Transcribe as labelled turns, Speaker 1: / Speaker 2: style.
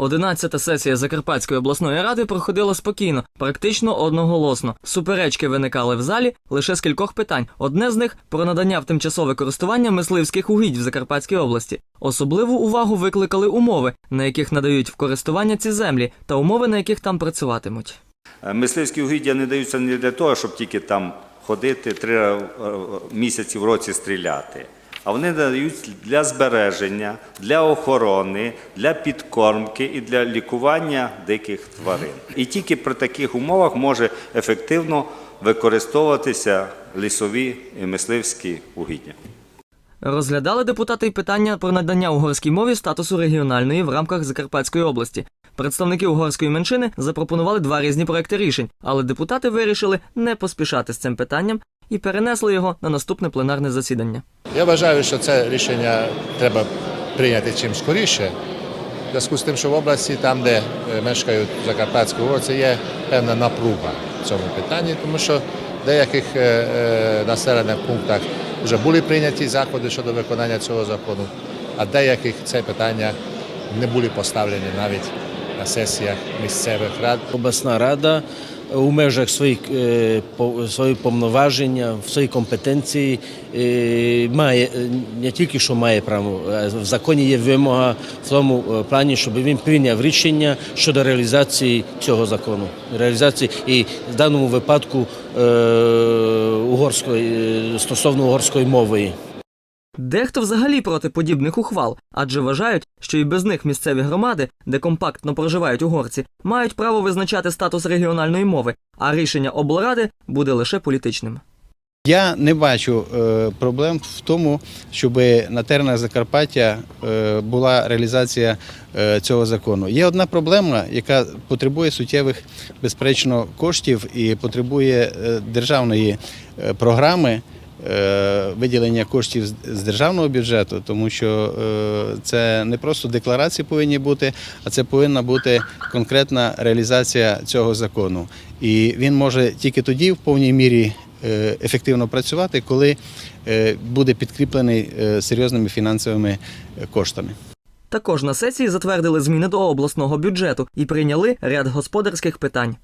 Speaker 1: Одинадцята сесія Закарпатської обласної ради проходила спокійно, практично одноголосно. Суперечки виникали в залі лише з кількох питань. Одне з них про надання в тимчасове користування мисливських угідь в Закарпатській області. Особливу увагу викликали умови, на яких надають в користування ці землі, та умови, на яких там працюватимуть.
Speaker 2: Е, Мисливські угіддя не даються не для того, щоб тільки там ходити три е, місяці в році стріляти. А вони дають для збереження, для охорони, для підкормки і для лікування диких тварин. І тільки при таких умовах може ефективно використовуватися лісові і мисливські угіддя.
Speaker 1: Розглядали депутати й питання про надання угорській мові статусу регіональної в рамках Закарпатської області. Представники угорської меншини запропонували два різні проекти рішень, але депутати вирішили не поспішати з цим питанням і перенесли його на наступне пленарне засідання.
Speaker 3: Я вважаю, що це рішення треба прийняти чим скоріше. В зв'язку з тим, що в області, там, де е, мешкають закарпатські угорці, є певна напруга в цьому питанні, тому що в деяких е, е, населених пунктах вже були прийняті заходи щодо виконання цього закону, а деяких це питання не були поставлені навіть на сесіях місцевих рад.
Speaker 4: Обласна рада у межах своїх е, свої повноваження, в своїй компетенції е, має е, не тільки що має право, в законі є вимога в тому плані, щоб він прийняв рішення щодо реалізації цього закону. Реалізації і в даному випадку угорської стосовно угорської мови.
Speaker 1: Дехто взагалі проти подібних ухвал, адже вважають, що і без них місцеві громади, де компактно проживають угорці, мають право визначати статус регіональної мови, а рішення облради буде лише політичним.
Speaker 5: Я не бачу е, проблем в тому, щоб на теренах Закарпаття е, була реалізація е, цього закону. Є одна проблема, яка потребує суттєвих, безперечно, коштів і потребує державної програми. Е, Виділення коштів з- державного бюджету, тому що е, це не просто декларації повинні бути, а це повинна бути конкретна реалізація цього закону. І він може тільки тоді в повній мірі е, ефективно працювати, коли буде підкріплений серйозними фінансовими коштами.
Speaker 1: Також на сесії затвердили зміни до обласного бюджету і прийняли ряд господарських питань.